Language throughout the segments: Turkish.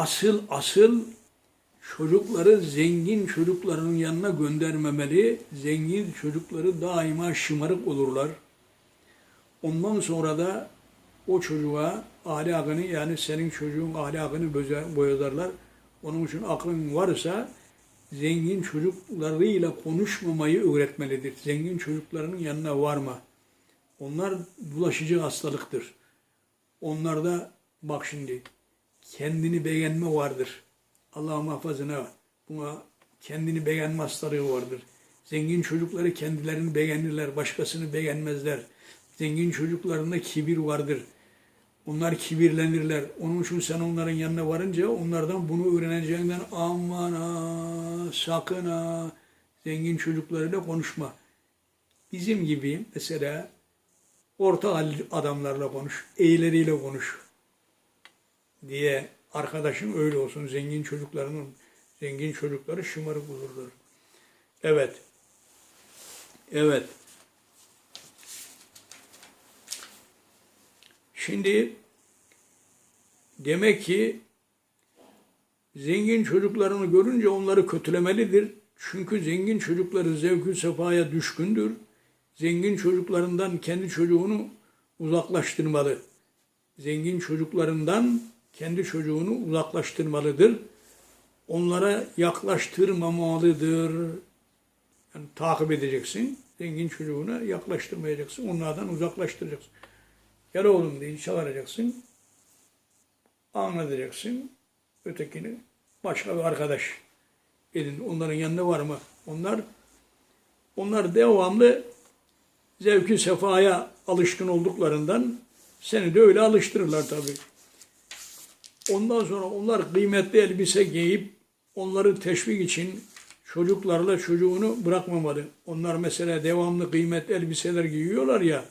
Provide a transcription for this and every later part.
asıl asıl çocukları zengin çocukların yanına göndermemeli. Zengin çocukları daima şımarık olurlar. Ondan sonra da o çocuğa ahlakını yani senin çocuğun ahlakını boyarlar. Onun için aklın varsa zengin çocuklarıyla konuşmamayı öğretmelidir. Zengin çocuklarının yanına varma. Onlar bulaşıcı hastalıktır. Onlarda bak şimdi kendini beğenme vardır. Allah muhafazına buna kendini beğenme hastalığı vardır. Zengin çocukları kendilerini beğenirler, başkasını beğenmezler. Zengin çocuklarında kibir vardır. Onlar kibirlenirler. Onun için sen onların yanına varınca onlardan bunu öğreneceğinden aman ha, sakın ha, zengin çocuklarıyla konuşma. Bizim gibi mesela orta adamlarla konuş, eğleriyle konuş diye arkadaşın öyle olsun. Zengin çocuklarının, zengin çocukları şımarık olurlar. Evet. Evet. Şimdi demek ki zengin çocuklarını görünce onları kötülemelidir. Çünkü zengin çocukları zevkü sefaya düşkündür. Zengin çocuklarından kendi çocuğunu uzaklaştırmalı. Zengin çocuklarından kendi çocuğunu uzaklaştırmalıdır. Onlara yaklaştırmamalıdır. Yani takip edeceksin. Zengin çocuğuna yaklaştırmayacaksın. Onlardan uzaklaştıracaksın. Gel oğlum diye çağıracaksın. Anlatacaksın. Ötekini başka bir arkadaş edin. Onların yanına var mı? Onlar onlar devamlı zevki sefaya alışkın olduklarından seni de öyle alıştırırlar tabii. Ondan sonra onlar kıymetli elbise giyip onları teşvik için çocuklarla çocuğunu bırakmamalı. Onlar mesela devamlı kıymetli elbiseler giyiyorlar ya,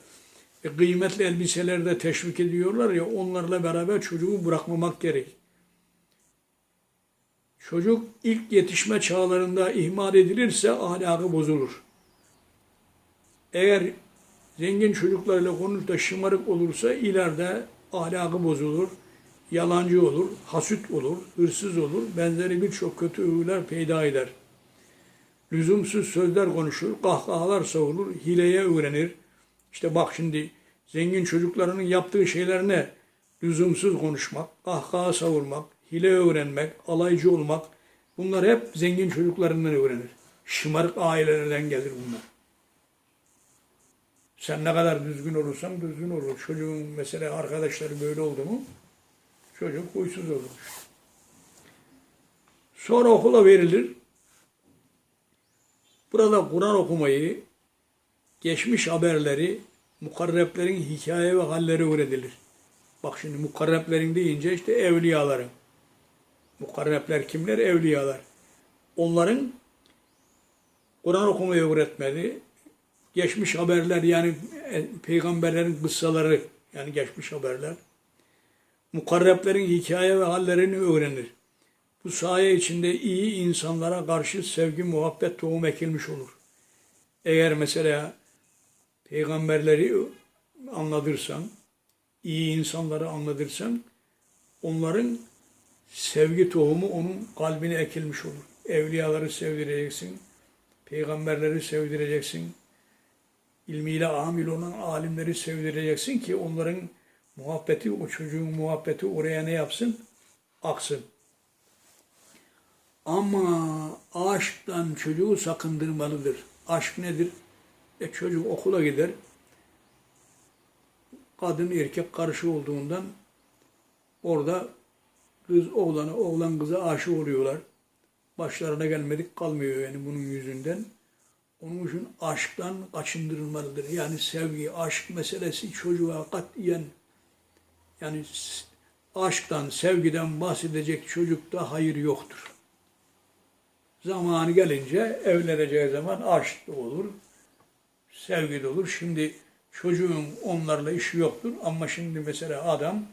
e, kıymetli elbiseleri de teşvik ediyorlar ya, onlarla beraber çocuğu bırakmamak gerek. Çocuk ilk yetişme çağlarında ihmal edilirse ahlakı bozulur. Eğer zengin çocuklarla konuşup da şımarık olursa ileride ahlakı bozulur, yalancı olur, hasut olur, hırsız olur, benzeri birçok kötü huylar peyda eder. Lüzumsuz sözler konuşur, kahkahalar savurur, hileye öğrenir. İşte bak şimdi zengin çocuklarının yaptığı şeyler ne? Lüzumsuz konuşmak, kahkaha savurmak, hile öğrenmek, alaycı olmak. Bunlar hep zengin çocuklarından öğrenir. Şımarık ailelerden gelir bunlar. Sen ne kadar düzgün olursan düzgün olur. Çocuğun mesela arkadaşları böyle oldu mu çocuk huysuz olur. Sonra okula verilir. Burada Kur'an okumayı, geçmiş haberleri, mukarreplerin hikaye ve halleri öğretilir. Bak şimdi mukarreplerin deyince işte evliyaların. Mukarrepler kimler? Evliyalar. Onların Kur'an okumayı öğretmeli. Geçmiş haberler yani e, peygamberlerin kıssaları yani geçmiş haberler. Mukarreplerin hikaye ve hallerini öğrenir. Bu saye içinde iyi insanlara karşı sevgi, muhabbet tohum ekilmiş olur. Eğer mesela peygamberleri anlatırsan, iyi insanları anlatırsan, onların sevgi tohumu onun kalbine ekilmiş olur. Evliyaları sevdireceksin, peygamberleri sevdireceksin, ilmiyle amil olan alimleri sevdireceksin ki onların muhabbeti, o çocuğun muhabbeti oraya ne yapsın? Aksın. Ama aşktan çocuğu sakındırmalıdır. Aşk nedir? E çocuk okula gider. Kadın erkek karşı olduğundan orada kız oğlana, oğlan kıza aşık oluyorlar. Başlarına gelmedik kalmıyor yani bunun yüzünden. Onun için aşktan kaçındırılmalıdır. Yani sevgi, aşk meselesi çocuğa katiyen yani aşktan, sevgiden bahsedecek çocukta hayır yoktur. Zamanı gelince evleneceği zaman aşk olur, sevgi de olur. Şimdi çocuğun onlarla işi yoktur ama şimdi mesela adam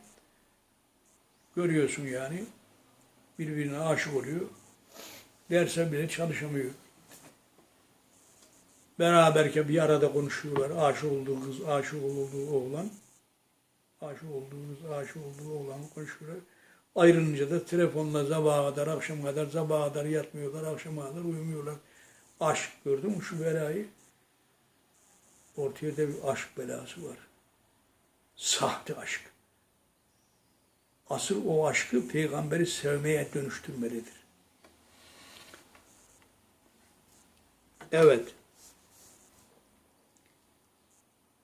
görüyorsun yani birbirine aşık oluyor. Derse bile çalışamıyor. Beraberken bir arada konuşuyorlar. Aşık olduğu kız, aşık olduğu oğlan. Aşık olduğu kız, aşık olduğu oğlan konuşuyorlar. Ayrılınca da telefonla sabaha kadar, akşam kadar, sabaha kadar yatmıyorlar, akşama kadar uyumuyorlar. Aşk gördün mü şu belayı? Ortaya da bir aşk belası var. Sahte aşk. Asıl o aşkı peygamberi sevmeye dönüştürmelidir. Evet.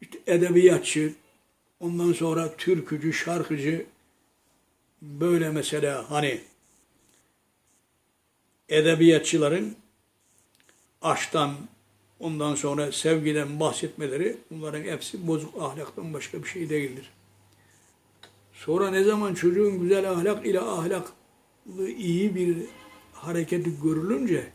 İşte edebiyatçı, ondan sonra türkücü, şarkıcı, böyle mesela hani edebiyatçıların aşktan, ondan sonra sevgiden bahsetmeleri bunların hepsi bozuk ahlaktan başka bir şey değildir. Sonra ne zaman çocuğun güzel ahlak ile ahlaklı iyi bir hareketi görülünce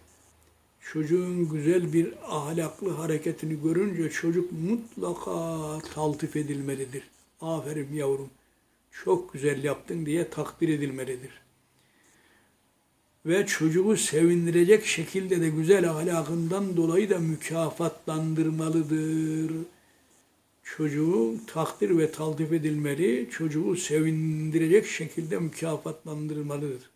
çocuğun güzel bir ahlaklı hareketini görünce çocuk mutlaka taltif edilmelidir. Aferin yavrum, çok güzel yaptın diye takdir edilmelidir. Ve çocuğu sevindirecek şekilde de güzel ahlakından dolayı da mükafatlandırmalıdır. Çocuğu takdir ve taltif edilmeli, çocuğu sevindirecek şekilde mükafatlandırmalıdır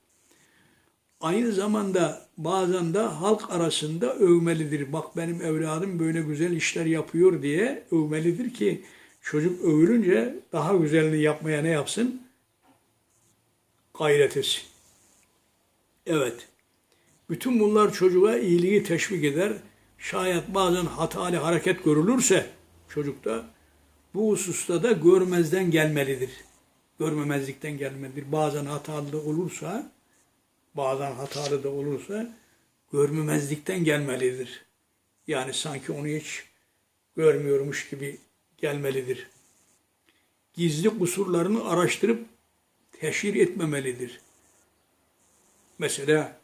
aynı zamanda bazen de halk arasında övmelidir. Bak benim evladım böyle güzel işler yapıyor diye övmelidir ki çocuk övülünce daha güzelini yapmaya ne yapsın? Gayret etsin. Evet. Bütün bunlar çocuğa iyiliği teşvik eder. Şayet bazen hatalı hareket görülürse çocukta bu hususta da görmezden gelmelidir. Görmemezlikten gelmelidir. Bazen hatalı da olursa bazen hatalı da olursa görmemezlikten gelmelidir. Yani sanki onu hiç görmüyormuş gibi gelmelidir. Gizli kusurlarını araştırıp teşhir etmemelidir. Mesela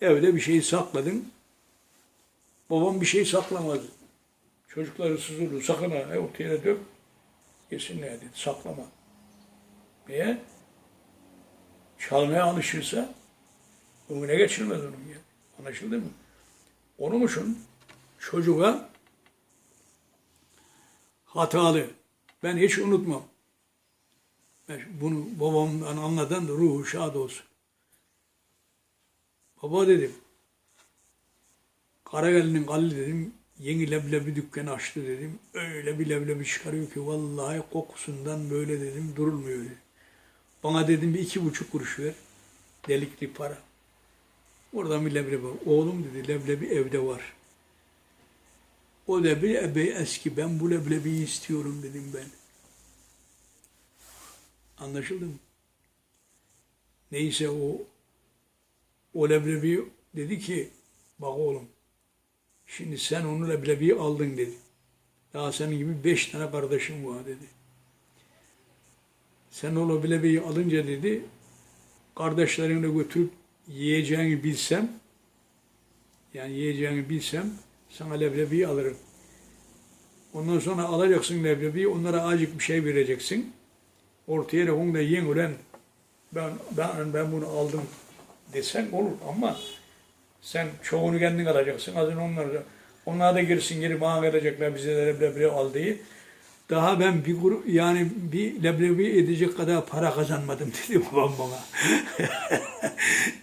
evde bir şey sakladın, babam bir şey saklamadı. Çocukları sızıldı, sakın ha, ortaya dök, yesinler dedi, saklama. Niye? çalmaya alışırsa önüne geçilmez onun ya. Anlaşıldı mı? Onun için çocuğa hatalı. Ben hiç unutmam. Ben bunu babamdan anladan da ruhu şad olsun. Baba dedim. Karageli'nin kalli dedim. Yeni leblebi dükkanı açtı dedim. Öyle bir leblebi çıkarıyor ki vallahi kokusundan böyle dedim durulmuyor dedim. Bana dedim bir iki buçuk kuruş ver. Delikli para. Oradan bir leblebi. Oğlum dedi leblebi evde var. O leblebi epey eski. Ben bu leblebiyi istiyorum dedim ben. Anlaşıldı mı? Neyse o o leblebi dedi ki bak oğlum şimdi sen onu leblebiyi aldın dedi. Daha senin gibi beş tane kardeşim var dedi. Sen o leblebiyi alınca dedi, kardeşlerine götürüp yiyeceğini bilsem, yani yiyeceğini bilsem sana leblebiyi alırım. Ondan sonra alacaksın leblebiyi, onlara azıcık bir şey vereceksin. Ortaya da yiyin ulan ben, ben, ben bunu aldım desen olur ama sen çoğunu kendin alacaksın. Azın onlar da, onlar da girsin geri bana verecekler bize de leblebi al. Daha ben bir grup yani bir leblebi edecek kadar para kazanmadım dedi babam bana.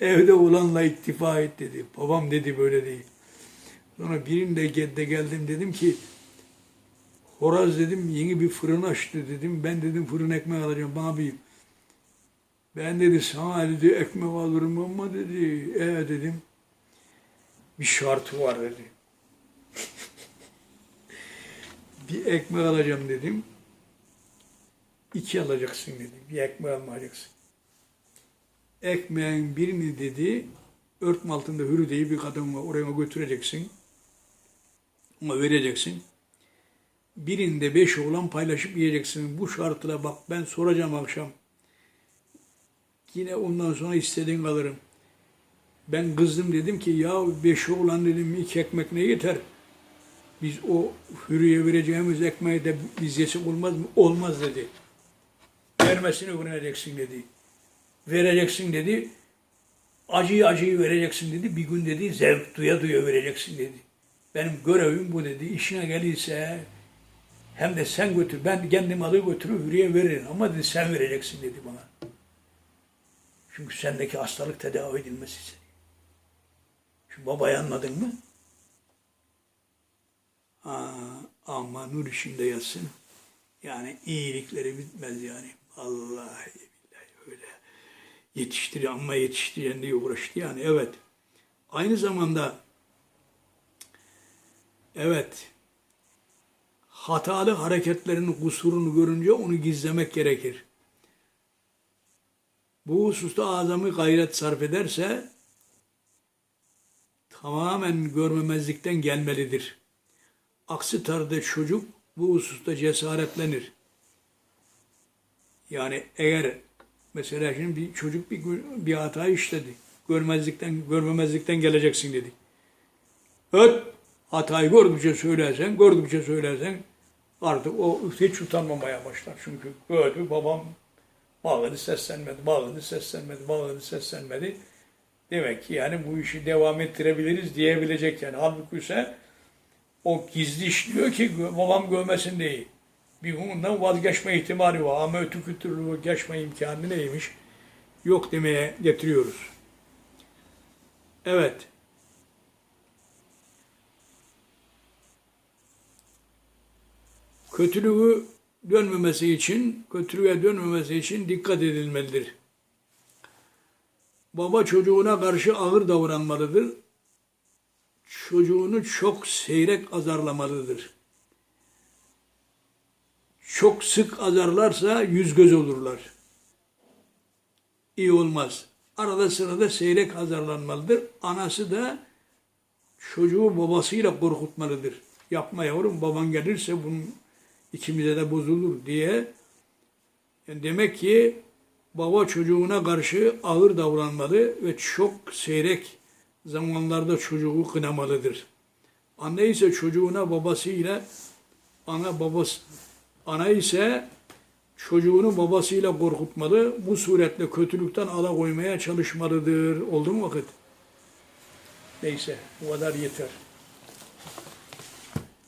Evde olanla iktifa et dedi. Babam dedi böyle değil. Sonra birinde de geldim dedim ki Horaz dedim yeni bir fırın açtı dedim. Ben dedim fırın ekmek alacağım bana bir ben dedi sana dedi ekmek alırım ama dedi evet dedim bir şartı var dedi bir ekmek alacağım dedim. İki alacaksın dedi. Bir ekmek almayacaksın. Ekmeğin birini dedi, örtme altında hürü diye bir kadın var. Oraya götüreceksin. Ona vereceksin. Birinde beş oğlan paylaşıp yiyeceksin. Bu şartla bak ben soracağım akşam. Yine ondan sonra istediğin kalırım. Ben kızdım dedim ki ya beş oğlan dedim iki ekmek ne yeter? biz o hürriye vereceğimiz ekmeği de biz yesek olmaz mı? Olmaz dedi. Vermesini öğreneceksin dedi. Vereceksin dedi. Acıyı acıyı vereceksin dedi. Bir gün dedi zevk duya duya vereceksin dedi. Benim görevim bu dedi. İşine gelirse Hem de sen götür. Ben kendi malı götürüp hürriye veririm. Ama dedi sen vereceksin dedi bana. Çünkü sendeki hastalık tedavi edilmesi için. Şu babayı anladın mı? Aa, ama nur içinde yatsın. Yani iyilikleri bitmez yani. Vallahi billahi öyle. Yetiştiriyor ama yetiştiren diye uğraştı yani. Evet. Aynı zamanda evet hatalı hareketlerin kusurunu görünce onu gizlemek gerekir. Bu hususta azami gayret sarf ederse tamamen görmemezlikten gelmelidir. Aksi takdirde çocuk bu hususta cesaretlenir. Yani eğer mesela şimdi bir çocuk bir, bir hata işledi. Görmezlikten, görmemezlikten geleceksin dedi. Evet, hatayı gördükçe söylersen, gördükçe söylersen artık o hiç utanmamaya başlar. Çünkü gördü babam bağırdı seslenmedi, bağırdı seslenmedi, bağırdı seslenmedi. Demek ki yani bu işi devam ettirebiliriz diyebilecek yani. Halbuki ise o gizli işliyor ki babam görmesin diye. Bir bundan vazgeçme ihtimali var ama öteki türlü vazgeçme imkanı neymiş? Yok demeye getiriyoruz. Evet. Kötülüğü dönmemesi için, kötülüğe dönmemesi için dikkat edilmelidir. Baba çocuğuna karşı ağır davranmalıdır. Çocuğunu çok seyrek azarlamalıdır. Çok sık azarlarsa yüz göz olurlar. İyi olmaz. Arada sırada seyrek azarlanmalıdır. Anası da çocuğu babasıyla korkutmalıdır. Yapma yavrum baban gelirse bunun ikimize de bozulur diye. Yani demek ki baba çocuğuna karşı ağır davranmalı ve çok seyrek zamanlarda çocuğu kınamalıdır. Anne ise çocuğuna babasıyla ana babası ana ise çocuğunu babasıyla korkutmalı. Bu suretle kötülükten alakoymaya çalışmalıdır. Oldu mu vakit? Neyse bu kadar yeter.